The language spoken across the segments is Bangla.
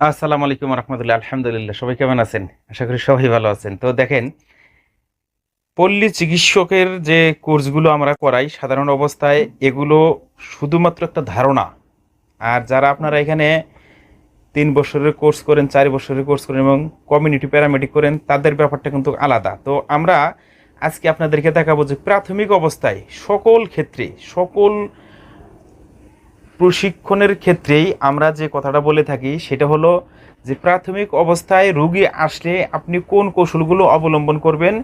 আসসালামু আলাইকুম রহমতুল্লাহ, আলহামদুলিল্লাহ। সবাই কেমন আছেন? আশা করি সবাই ভালো আছেন। তো দেখেন, পল্লী চিকিৎসকের যে কোর্সগুলো আমরা করাই, সাধারণ অবস্থায় এগুলো শুধুমাত্র একটা ধারণা। আর যারা আপনারা এখানে তিন বছরের কোর্স করেন, চার বছরের কোর্স করেন এবং কমিউনিটি প্যারামেডিক করেন, তাদের ব্যাপারটা কিন্তু আলাদা। তো আমরা আজকে আপনাদেরকে দেখাবো যে প্রাথমিক অবস্থায় সকল ক্ষেত্রে, সকল প্রশিক্ষণের ক্ষেত্রেই আমরা যে কথাটা বলে থাকি, সেটা হলো যে প্রাথমিক অবস্থায় রুগী আসলে আপনি কোন কৌশলগুলো অবলম্বন করবেন,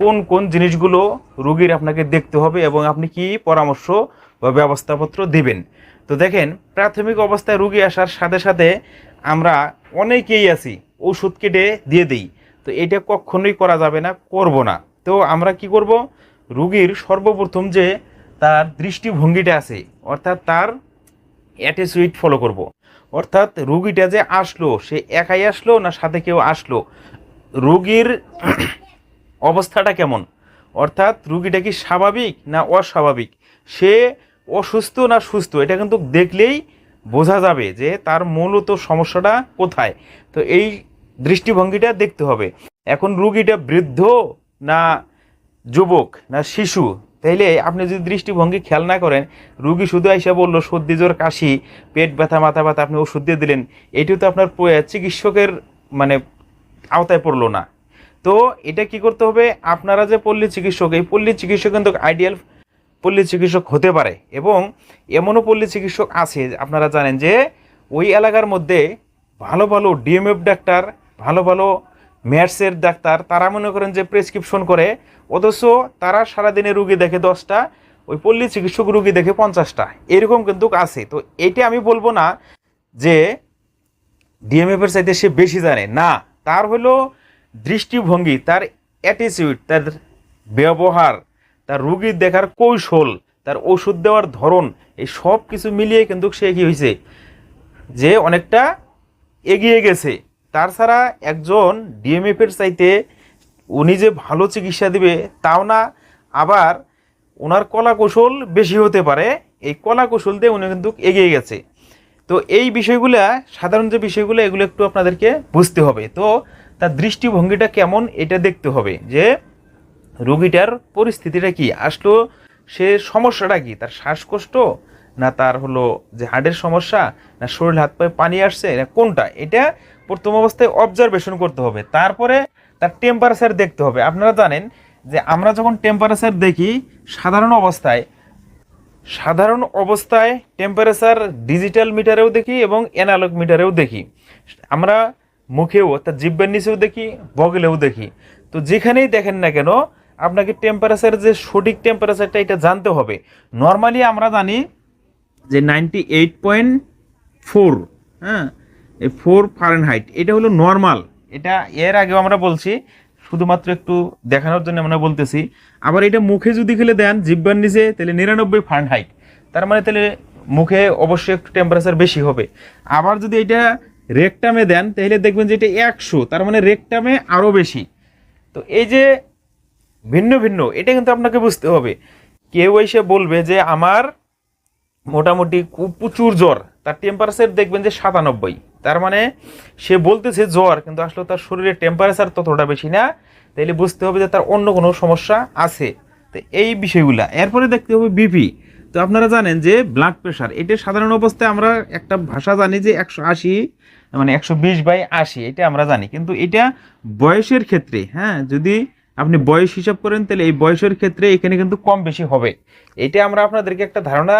কোন কোন জিনিসগুলো রুগীর আপনাকে দেখতে হবে এবং আপনি কি পরামর্শ বা ব্যবস্থাপত্র দিবেন। তো দেখেন, প্রাথমিক অবস্থায় রুগী আসার সাথে সাথে আমরা অনেকেই আছি, ওষুধ কেটে দিয়ে দিই। তো এটা কখনোই করা যাবে না, করব না। তো আমরা কি করব? রুগীর সর্বপ্রথম যে তার দৃষ্টিভঙ্গিটা আছে, অর্থাৎ তার অ্যাটিসুইট ফলো করব। অর্থাৎ রুগীটা যে আসলো, সে একাই আসলো না সাথে কেউ আসলো? রুগীর অবস্থাটা কেমন? অর্থাৎ রুগীটা কি স্বাভাবিক না অস্বাভাবিক? সে অসুস্থ না সুস্থ? এটা কিন্তু দেখলেই বোঝা যাবে যে তার মূলত সমস্যাটা কোথায়। তো এই দৃষ্টিভঙ্গিটা দেখতে হবে। এখন রুগীটা বৃদ্ধ না যুবক না শিশু? তাইলে আপনি যদি দৃষ্টিভঙ্গি খেয়াল না করেন, রুগী শুধু এসে বলল, সর্দি জ্বর, কাশি, পেট ব্যথা, মাথা ব্যথা, আপনি ওষুধ দিয়ে দিলেন। এটিও তো আপনার চিকিৎসকের মানে আওতায় পড়ল না। তো এটা কি করতে হবে? আপনারা যে পল্লী চিকিৎসক, এই পল্লী চিকিৎসক কিন্তু আইডিয়াল পল্লী চিকিৎসক হতে পারে এবং এমনও পল্লী চিকিৎসক আছে, আপনারা জানেন যে ওই এলাকার মধ্যে ভালো ভালো ডিএমএফ ডাক্তার ভালো ভালো ম্যাটসের ডাক্তার, তারা মনে করেন যে প্রেসক্রিপশন করে, অথচ তারা সারাদিনে রুগী দেখে দশটা, ওই পল্লী চিকিৎসক রুগী দেখে পঞ্চাশটা। এরকম কিন্তু আছে। তো এটা আমি বলব না যে ডিএমএফের চাইতে সে বেশি জানে। না, তার হলো দৃষ্টিভঙ্গি, তার অ্যাটিচিউড তার ব্যবহার, তার রুগীর দেখার কৌশল, তার ওষুধ দেওয়ার ধরন, এই সব কিছু মিলিয়ে কিন্তু সে কি হয়েছে যে অনেকটা এগিয়ে গেছে। তাছাড়া একজন ডিএমএফের চাইতে উনি যে ভালো চিকিৎসা দিবে, তাও না, আবার ওনার কলা কৌশল বেশি হতে পারে। এই কলা কৌশল দিয়ে উনি কিন্তু এগিয়ে গেছে। তো এই বিষয়গুলো, সাধারণ যে বিষয়গুলো, এগুলো একটু আপনাদেরকে বুঝতে হবে। তো তার দৃষ্টিভঙ্গিটা কেমন, এটা দেখতে হবে যে রোগীটার পরিস্থিতিটা কি? আসলো সে সমস্যাটা কি? তার শ্বাসকষ্ট না তার হলো যে হার্টের সমস্যা, না শরীর হাত পায়ে পানি আসছে, না কোনটা? এটা প্রথম অবস্থায় অবজারভেশন করতে হবে। তারপরে তার টেম্পারেচার দেখতে হবে। আপনারা জানেন যে আমরা যখন টেম্পারেচার দেখি, সাধারণ অবস্থায় সাধারণ অবস্থায় টেম্পারেচার ডিজিটাল মিটারেও দেখি এবং অ্যানালগ মিটারেও দেখি। আমরা মুখেও, অর্থাৎ জিব্বের নিচেও দেখি, বগলেও দেখি। তো যেখানেই দেখেন না কেন, আপনাকে টেম্পারেচার যে সঠিক টেম্পারেচারটা এটা জানতে হবে। নর্মালি আমরা জানি যে নাইনটি এইট পয়েন্ট ফোর হ্যাঁ? ফোর ফারেনহাইট এটা হলো নর্মাল এটা এর আগেও আমরা বলছি, শুধুমাত্র একটু দেখানোর জন্য আমরা বলতেছি। আবার এটা মুখে যদি খেলে দেন, জিব্বার নিচে, তাহলে নিরানব্বই ফারেনহাইট তার মানে তাহলে মুখে অবশ্যই একটু টেম্পারেচার বেশি হবে। আবার যদি এটা রেকটামে দেন, তাহলে দেখবেন যে এটা একশো, তার মানে রেকটামে আরও বেশি। তো এই যে ভিন্ন ভিন্ন, এটা কিন্তু আপনাকে বুঝতে হবে। কেউ এসে বলবে যে আমার মোটামুটি প্রচুর জ্বর। তার টেম্পারেচার দেখবেন যে সাতানব্বই। তার মানে সে বলতেছে জ্বর, কিন্তু আসলে তার শরীরের টেম্পারেচার ততটা বেশি না। তাইলে বুঝতে হবে যে তার অন্য কোনো সমস্যা আছে। তো এই বিষয়গুলা। এরপরে দেখতে হবে বিপি তো আপনারা জানেন যে ব্লাড প্রেশার এটা সাধারণ অবস্থায় আমরা একটা ভাষা জানি যে একশো আশি মানে একশো বিশ বাই আশি, এটা আমরা জানি। কিন্তু এটা বয়সের ক্ষেত্রে হ্যাঁ যদি আপনি বয়স হিসাব করেন, তাহলে এই বয়সের ক্ষেত্রে এখানে কিন্তু কম বেশি হবে। এটা আমরা আপনাদেরকে একটা ধারণা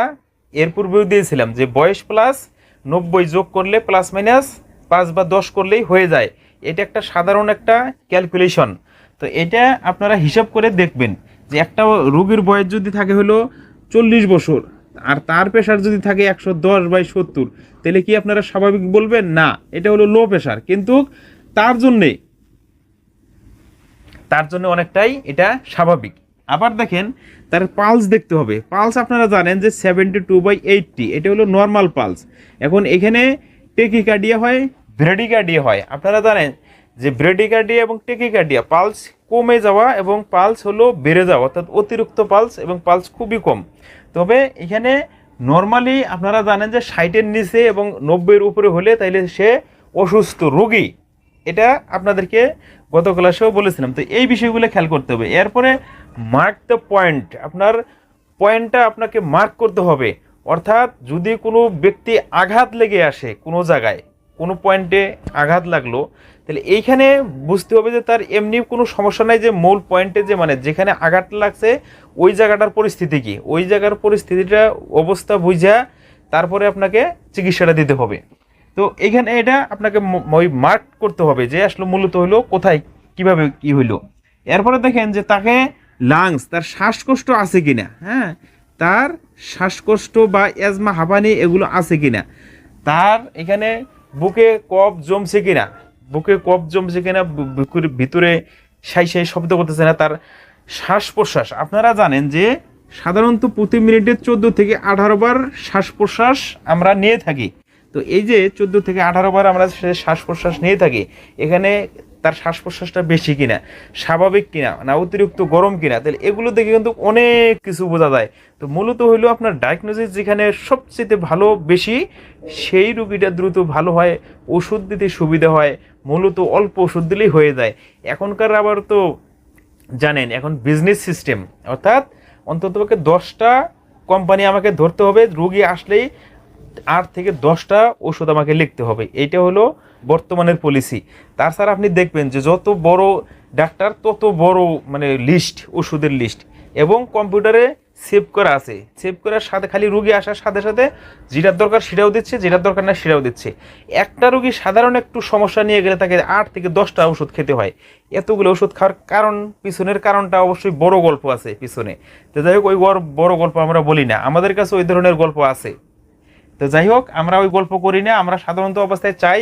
এর পূর্বেও দিয়েছিলাম যে বয়স প্লাস নব্বই যোগ করলে প্লাস মাইনাস পাঁচ বা দশ করলেই হয়ে যায়। এটা একটা সাধারণ একটা ক্যালকুলেশন তো এটা আপনারা হিসাব করে দেখবেন যে একটা রোগীর বয়স যদি থাকে হলো চল্লিশ বছর, আর তার প্রেশার যদি থাকে একশো দশ বাই সত্তর, তাহলে কি আপনারা স্বাভাবিক বলবেন? না, এটা হলো লো প্রেশার কিন্তু তার জন্যে, তার জন্য অনেকটাই এটা স্বাভাবিক। আবার দেখেন, তার পালস দেখতে হবে। পালস আপনারা জানেন যে সেভেন্টি টু বাই এইটটি এটা হলো নর্মাল পালস এখন এখানে টেকিকার্ডিয়া হয় ব্রেডিকার্ডিয়া হয়। আপনারা জানেন যে ব্রেডিকার্ডিয়া এবং টেকিকার্ডিয়া পালস কমে যাওয়া এবং পালস হলো বেড়ে যাওয়া, অর্থাৎ অতিরিক্ত পালস এবং পালস খুবই কম। তবে এখানে নর্মালি আপনারা জানেন যে ষাটের নিচে এবং নব্বইয়ের উপরে হলে তাইলে সে অসুস্থ রোগী। এটা আপনাদেরকে গত ক্লাসেও বলেছিলাম। তো এই বিষয়গুলো খেয়াল করতে হবে। এরপরে মার্ক দ্য পয়েন্ট আপনার পয়েন্টটা আপনাকে মার্ক করতে হবে। অর্থাৎ যদি কোনো ব্যক্তি আঘাত লেগে আসে কোনো জায়গায়, কোনো পয়েন্টে আঘাত লাগল, তাহলে এইখানে বুঝতে হবে যে তার এমনি কোনো সমস্যা নাই যে মূল পয়েন্টে যে মানে যেখানে আঘাত লাগছে, ওই জায়গাটার পরিস্থিতি কি? ওই জায়গার পরিস্থিতিটা অবস্থা বুঝা তারপরে আপনাকে চিকিৎসাটা দিতে হবে। তো এখানে এটা আপনাকে ওই মার্ক করতে হবে যে আসলে মূলত হলো কোথায়, কীভাবে কি হইল। এরপরে দেখেন যে তাকে লাংস তার শ্বাসকষ্ট আছে কিনা? হ্যাঁ? তার শ্বাসকষ্ট বা অ্যাজমা হাঁপানি এগুলো আছে কিনা? তার এখানে বুকে কফ জমছে কিনা? বুকে কফ জমছে কিনা? বু- বুকের ভিতরে সাই সাই শব্দ করতেছে না, তার শ্বাস প্রশ্বাস আপনারা জানেন যে সাধারণত প্রতি মিনিটে চোদ্দ থেকে আঠারো বার শ্বাস প্রশ্বাস আমরা নিয়ে থাকি। তো এই যে চোদ্দ থেকে আঠারো বার আমরা শ্বাস প্রশ্বাস নিয়ে থাকি, এখানে তার শ্বাস প্রশ্বাসটা বেশি কিনা, স্বাভাবিক কিনা, না অতিরিক্ত গরম কিনা, তাহলে এগুলো দেখে কিন্তু অনেক কিছু বোঝা যায়। তো মূলত হইল আপনার ডায়াগনোসিস যেখানে সবচেয়ে ভালো বেশি, সেই রুগীটা দ্রুত ভালো হয়, ওষুধ দিতে সুবিধা হয়, মূলত অল্প ওষুধ দিলেই হয়ে যায়। এখনকার আবার তো জানেন, এখন বিজনেস সিস্টেম অর্থাৎ অন্ততপক্ষে দশটা কোম্পানি আমাকে ধরতে হবে, রুগী আসলেই আট থেকে দশটা ওষুধ আমাকে লিখতে হবে। এইটা হলো বর্তমানের পলিসি তাছাড়া আপনি দেখবেন যে যত বড় ডাক্তার, তত বড় মানে লিস্ট ওষুধের লিস্ট এবং কম্পিউটারে সেভ করা আছে। সেভ করার সাথে খালি রুগী আসার সাথে সাথে যেটার দরকার সেটাও দিচ্ছে, যেটার দরকার না সেটাও দিচ্ছে। একটা রুগী সাধারণ একটু সমস্যা নিয়ে গেলে তাকে আট থেকে দশটা ওষুধ খেতে হয়। এতগুলো ওষুধ খাওয়ার কারণ, পিছনের কারণটা অবশ্যই বড় গল্প আছে পিছনে। তো যাই হোক, ওই বড় গল্প আমরা বলি না। আমাদের কাছে ওই ধরনের গল্প আছে। তো যাই হোক, আমরা ওই গল্প করি না, আমরা সাধারণত অবস্থায় চাই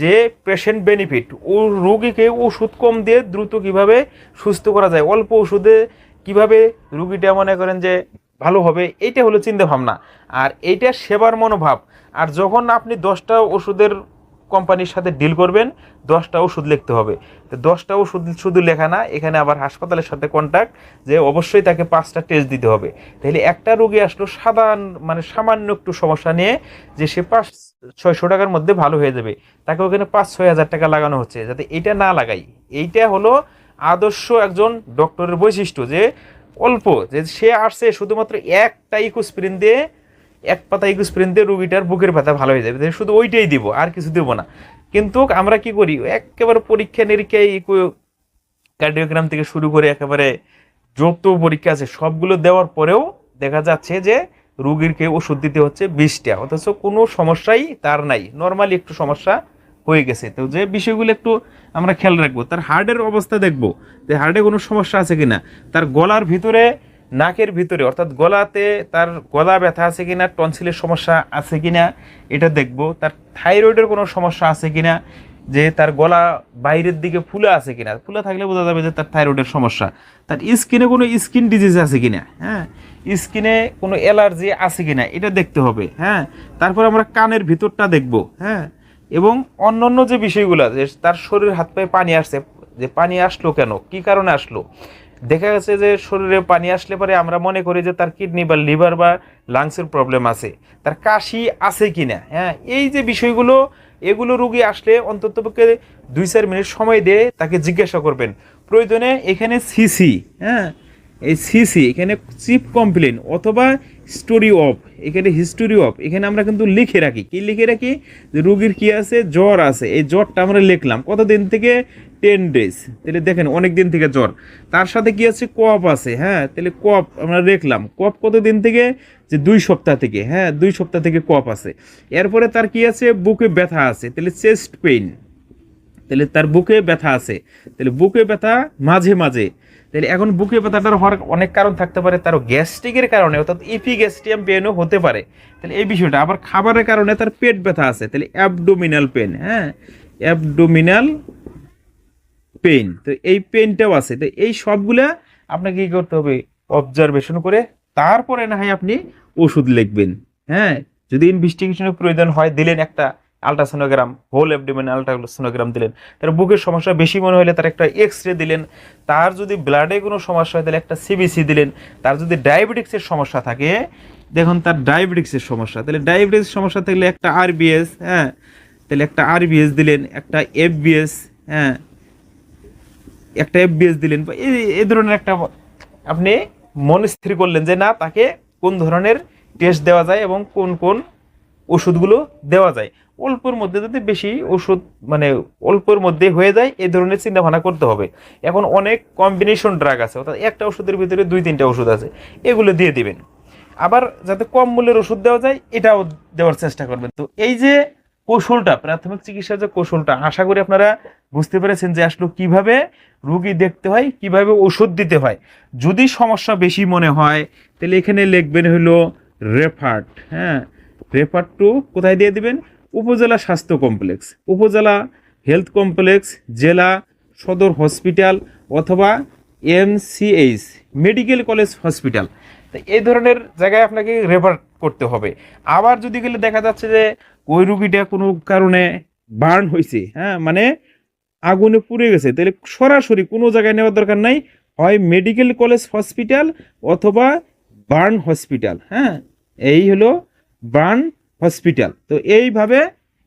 যে পেশেন্ট বেনিফিট ও রুগীকে ওষুধ কম দিয়ে দ্রুত কীভাবে সুস্থ করা যায়, অল্প ওষুধে কীভাবে রুগীটা মনে করেন যে ভালো হবে, এইটা হলো চিন্তাভাবনা। আর এইটা সেবার মনোভাব। আর যখন আপনি দশটা ওষুধের কোম্পানির সাথে ডিল করবেন, দশটা ওষুধ লিখতে হবে। তো দশটা ওষুধ শুধু লেখা না, এখানে আবার হাসপাতালের সাথে কন্ট্যাক্ট যে অবশ্যই তাকে পাঁচটা টেস্ট দিতে হবে। তাহলে একটা রোগী আসলো সাধারণ মানে সামান্য একটু সমস্যা নিয়ে, যে সে পাঁচ, ছয়শো টাকার মধ্যে ভালো হয়ে যাবে। তাকে ওখানে পাঁচ, ছয় হাজার টাকা লাগানো হচ্ছে। যাতে এইটা না লাগাই। এইটা হলো আদর্শ একজন ডক্টরের বৈশিষ্ট্য যে, অল্প, যে সে আসছে শুধুমাত্র একটা ইকোস্প্রিন দিয়ে এক পাতা ইকুস্প্রিন দিয়ে রুগীটার বুকের ব্যথা ভালো হয়ে যাবে শুধু ওইটাই দিব, আর কিছু দেবো না। কিন্তু আমরা কি করি, একেবারে পরীক্ষা নিরীক্ষায় ইকো কার্ডিওগ্রাম থেকে শুরু করে একেবারে যত পরীক্ষা আছে, সবগুলো দেওয়ার পরেও দেখা যাচ্ছে যে রুগীরকে ওষুধ দিতে হচ্ছে বিশটা, অথচ কোনো সমস্যাই তার নাই। নর্মালি একটু সমস্যা হয়ে গেছে। তো যে বিষয়গুলো একটু আমরা খেয়াল রাখব, তার হার্টের অবস্থা দেখব, যে হার্টে কোনো সমস্যা আছে কিনা, তার গলার ভিতরে নাকের ভিতরে, অর্থাৎ গলাতে তার গলা ব্যথা আছে কিনা, টনসিলের সমস্যা আছে কিনা, এটা দেখব। তার থাইরয়েডের কোনো সমস্যা আছে কিনা, যে তার গলা বাইরের দিকে ফুলে আছে কিনা। ফুলে থাকলে বোঝা যাবে যে তার থাইরয়েডের সমস্যা। তার স্কিনে কোনো স্কিন ডিজিজ আছে কিনা হ্যাঁ? স্কিনে কোনো অ্যালার্জি আছে কিনা, এটা দেখতে হবে হ্যাঁ? তারপর আমরা কানের ভিতরটা দেখব হ্যাঁ? এবং অন্যান্য যে বিষয়গুলো আছে, তার শরীর হাত পায়ে পানি আসছে। যে পানি আসলো কেন? কি কারণে আসলো? দেখা গেছে যে শরীরে পানি আসলে পরে আমরা মনে করি যে তার কিডনি বা লিভার বা লাংসের প্রবলেম আছে। তার কাশি আছে কি না হ্যাঁ এই যে বিষয়গুলো, এগুলো রুগী আসলে অন্ততপক্ষে দুই চার মিনিট সময় দিয়ে তাকে জিজ্ঞাসা করবেন। প্রয়োজনে এখানে সিসি হ্যাঁ এই সিসি এখানে চিপ কমপ্লেন অথবা স্টোরি অফ এখানে হিস্টোরি অফ এখানে আমরা কিন্তু লিখে রাখি। কি লিখে রাখি? যে রুগীর কি আছে? জ্বর আছে। এই জ্বরটা আমরা লিখলাম। কতদিন থেকে টেন ডেজ তাহলে দেখেন অনেক দিন থেকে জ্বর। তার সাথে কি আছে? কপ আছে হ্যাঁ? তাহলে কপ আমরা লিখলাম কপ কতদিন থেকে? যে দুই সপ্তাহ থেকে হ্যাঁ? দুই সপ্তাহ থেকে কপ আছে। এরপরে তার কি আছে? বুকে ব্যথা আছে। তাহলে চেস্ট পেইন তাহলে তার বুকে ব্যথা আছে। তাহলে বুকে ব্যথা মাঝে মাঝে। তাহলে এখন বুকে ব্যথাটার হওয়ার অনেক কারণ থাকতে পারে। তার গ্যাস্ট্রিকের কারণে, অর্থাৎ ইপিগ্যাস্ট্রিয়াম পেনও হতে পারে। তাহলে এই বিষয়টা, আবার খাবারের কারণে তার পেট ব্যথা আছে। তাহলে অ্যাবডোমিনাল পেন হ্যাঁ? অ্যাবডোমিনাল পেন তো এই পেনটাও আছে। তো এই সবগুলা আপনাকে কি করতে হবে? অবজারভেশন করে তারপরে না হয় আপনি ওষুধ লিখবেন। হ্যাঁ যদি ইনভেস্টিগেশনের প্রয়োজন হয়, দিলেন একটা আলট্রাসোনোগ্রাম হোল অ্যাবডোমেন আলট্রাসোনোগ্রাম দিলেন। তার বুকের সমস্যা বেশি মনে হলে তার একটা এক্স রে দিলেন। তার যদি ব্লাডে কোনো সমস্যা হয়, তাহলে একটা সিবিসি দিলেন। তার যদি ডায়াবেটিক্সের সমস্যা থাকে, দেখুন তার ডায়াবেটিক্সের সমস্যা। তাহলে ডায়াবেটিক্স সমস্যা থাকলে একটা আরবিএস হ্যাঁ তাহলে একটা আরবিএস দিলেন, একটা এফবিএস হ্যাঁ একটা এফবিএস দিলেন। বা এই ধরনের একটা আপনি মন স্থির করলেন যে না, তাকে কোন ধরনের টেস্ট দেওয়া যায় এবং কোন কোন ওষুধগুলো দেওয়া যায়। অল্পের মধ্যে যদি বেশি ওষুধ মানে অল্পের মধ্যে হয়ে যায়, এই ধরনের চিন্তা ভাবনা করতে হবে। এখন অনেক কম্বিনেশন ড্রাগ আছে, অর্থাৎ একটা ওষুধের ভিতরে দুই, তিনটা ওষুধ আছে, এগুলো দিয়ে দিবেন। আবার যাতে কম মূল্যের ওষুধ দেওয়া যায়, এটাও দেওয়ার চেষ্টা করবেন। তো এই যে কৌশলটা, প্রাথমিক চিকিৎসার যে কৌশলটা, আশা করি আপনারা বুঝতে পেরেছেন যে আসলে কীভাবে রুগী দেখতে হয়, কীভাবে ওষুধ দিতে হয়। যদি সমস্যা বেশি মনে হয়, তাহলে এখানে লিখবেন হলো রেফার্ট হ্যাঁ? রেফার টু কোথায় দিয়ে দিবেন? উপজেলা স্বাস্থ্য কমপ্লেক্স, উপজেলা হেলথ কমপ্লেক্স, জেলা সদর হসপিটাল অথবা এমসিএইচ মেডিকেল কলেজ হসপিটাল। তো এই ধরনের জায়গায় আপনাকে রেফার করতে হবে। আবার যদি গেলে দেখা যাচ্ছে যে ওই রুগীটা কোনো কারণে বার্ন হয়েছে হ্যাঁ? মানে আগুনে পুড়ে গেছে। তাহলে সরাসরি কোনো জায়গায় নেওয়ার দরকার নাই। হয় মেডিকেল কলেজ, হসপিটাল অথবা বার্ন হসপিটাল হ্যাঁ? এই হলো বার্ন হসপিটাল। তো এইভাবে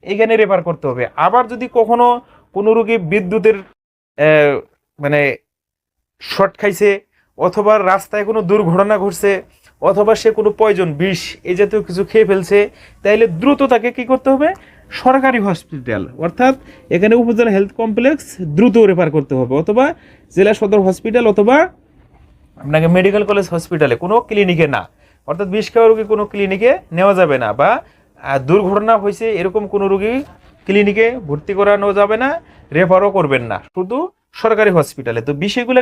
এখানে রেফার করতে হবে। আবার যদি কখনো কোনো রোগী বিদ্যুতের মানে শর্ট খাইছে অথবা রাস্তায় কোনো দুর্ঘটনা ঘটছে অথবা সে কোনো পয়জন বিষ, এ জাতীয় কিছু খেয়ে ফেলছে, তাইলে দ্রুত তাকে কি করতে হবে? সরকারি হসপিটাল অর্থাৎ এখানে উপজেলা হেলথ কমপ্লেক্স দ্রুত রেফার করতে হবে, অথবা জেলা সদর হসপিটাল অথবা আপনাকে মেডিকেল কলেজ হসপিটালে কোনো ক্লিনিকে না। অর্থাৎ বিষ খাওয়া রোগী কোনো ক্লিনিকে নেওয়া যাবে না, বা দুর্ঘটনা হয়েছে, এরকম কোনো রোগী ক্লিনিকে ভর্তি করানো যাবে না রেফারও করবেন না, শুধু সরকারি হসপিটালে তো বিষয়গুলো